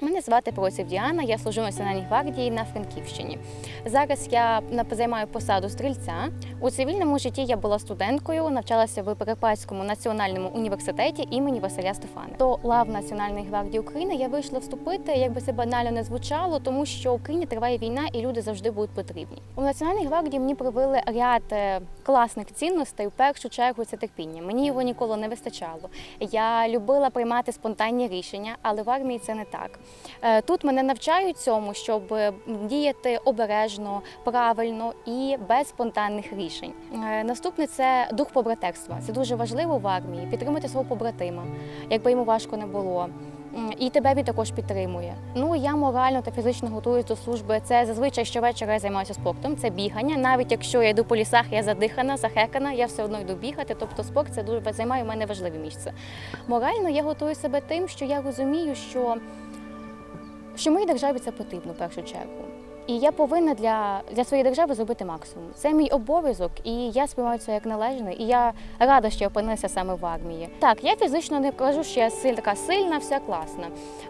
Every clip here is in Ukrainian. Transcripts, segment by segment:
Мене звати Проців Діана, я служу Національній гвардії на Франківщині. Зараз я займаю посаду стрільця. У цивільному житті я була студенткою, навчалася в Прикарпатському національному університеті імені Василя Стефана. До лав Національної гвардії України я вийшла вступити, як би це банально не звучало, тому що в Україні триває війна і люди завжди будуть потрібні. У Національній гвардії мені привили ряд е, класних цінностей. В першу чергу це терпіння. Мені його ніколи не вистачало. Я любила приймати спонтанні рішення, але в армії це не так. Е, Тут мене навчають цьому, щоб е, діяти обережно, правильно і без спонтанних рішень. Е, Наступне це дух побратерства. Це дуже важливо в армії підтримати свого побратима, якби йому важко не було. І тебе він також підтримує. Ну я морально та фізично готуюсь до служби. Це зазвичай щовечора я займаюся спортом. Це бігання. Навіть якщо я йду по лісах, я задихана, захекана, я все одно йду бігати. Тобто спорт це дуже займає в мене важливе місце. Морально я готую себе тим, що я розумію, що, що моїй державі це потрібно в першу чергу. І я повинна для, для своєї держави зробити максимум. Це мій обов'язок, і я сприймаю це як належне. І я рада, що опинилася саме в армії. Так, я фізично не кажу, що я силь, така сильна, вся класна.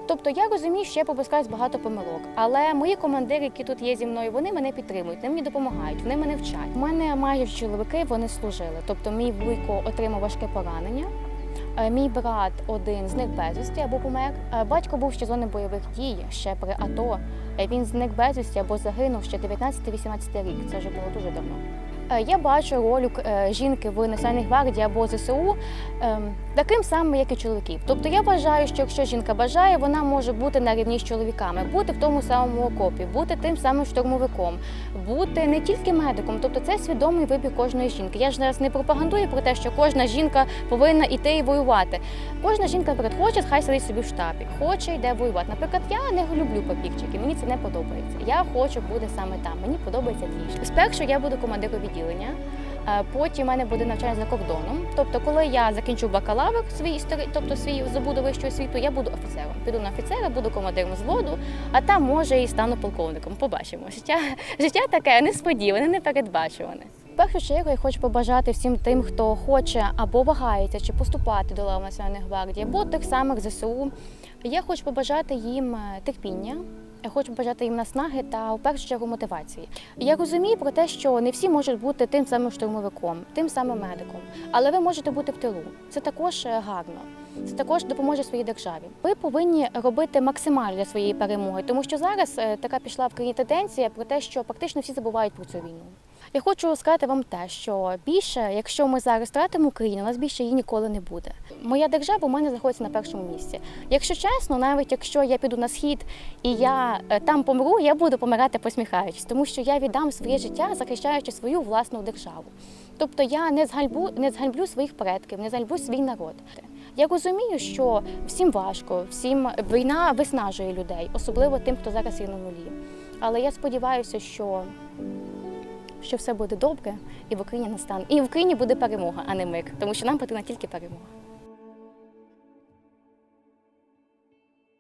Тобто я розумію, що я пропускаюсь багато помилок. Але мої командири, які тут є зі мною, вони мене підтримують, вони мені допомагають, вони мене вчать. У мене майже чоловіки вони служили. Тобто, мій вуйко отримав важке поранення. Е, Мій брат один зник безвісті або помер. Е, Батько був ще зони бойових дій, ще при АТО. Е, Він зник безвісті або загинув ще 19-18 рік. Це вже було дуже давно. Е, Я бачу роль е, жінки в Національній гвардії або ЗСУ ем, таким самим, як і чоловіків. Тобто я вважаю, що якщо жінка бажає, вона може бути на рівні з чоловіками, бути в тому самому окопі, бути тим самим штурмовиком, бути не тільки медиком. Тобто це свідомий вибір кожної жінки. Я ж зараз не пропагандую про те, що кожна жінка повинна йти і воювати. Кожна жінка наприклад, хоче, хай сидить собі в штабі, хоче йде воювати. Наприклад, я не люблю папірчики, мені це не подобається. Я хочу бути саме там. Мені подобається двіж. Спершу я буду командиром відділення. е, Потім в мене буде навчання за кордоном. Тобто, коли я закінчу бакалавр, свій історі, тобто свій здобуду вищого освіту, я буду офіцером. Піду на офіцера, буду командиром зводу, а там може і стану полковником. Побачимо. Життя, життя таке несподіване, непередбачуване. В першу чергу я хочу побажати всім тим, хто хоче або вагається чи поступати до лав Національної гвардії, або тих самих ЗСУ. Я хочу побажати їм е, терпіння. Хочу бажати їм наснаги та у першу чергу мотивації. Я розумію про те, що не всі можуть бути тим самим штурмовиком, тим самим медиком, але ви можете бути в тилу. Це також е, гарно. Це також допоможе своїй державі. Ви повинні робити максимально для своєї перемоги, тому що зараз е, така пішла в країні тенденція про те, що практично всі забувають про цю війну. Я хочу сказати вам те, що більше, якщо ми зараз втратимо Україну, у нас більше її ніколи не буде. Моя держава у мене знаходиться на першому місці. Якщо чесно, навіть якщо я піду на схід і я е, там помру, я буду помирати посміхаючись, тому що я віддам своє життя, захищаючи свою власну державу. Тобто я не згальбу, не згальблю своїх предків, не згальблю свій народ. Я розумію, що всім важко, всім війна виснажує людей, особливо тим, хто зараз є на нулі. Але я сподіваюся, що що все буде добре, і в Україні настане. І в Україні буде перемога, а не мир, тому що нам потрібна тільки перемога.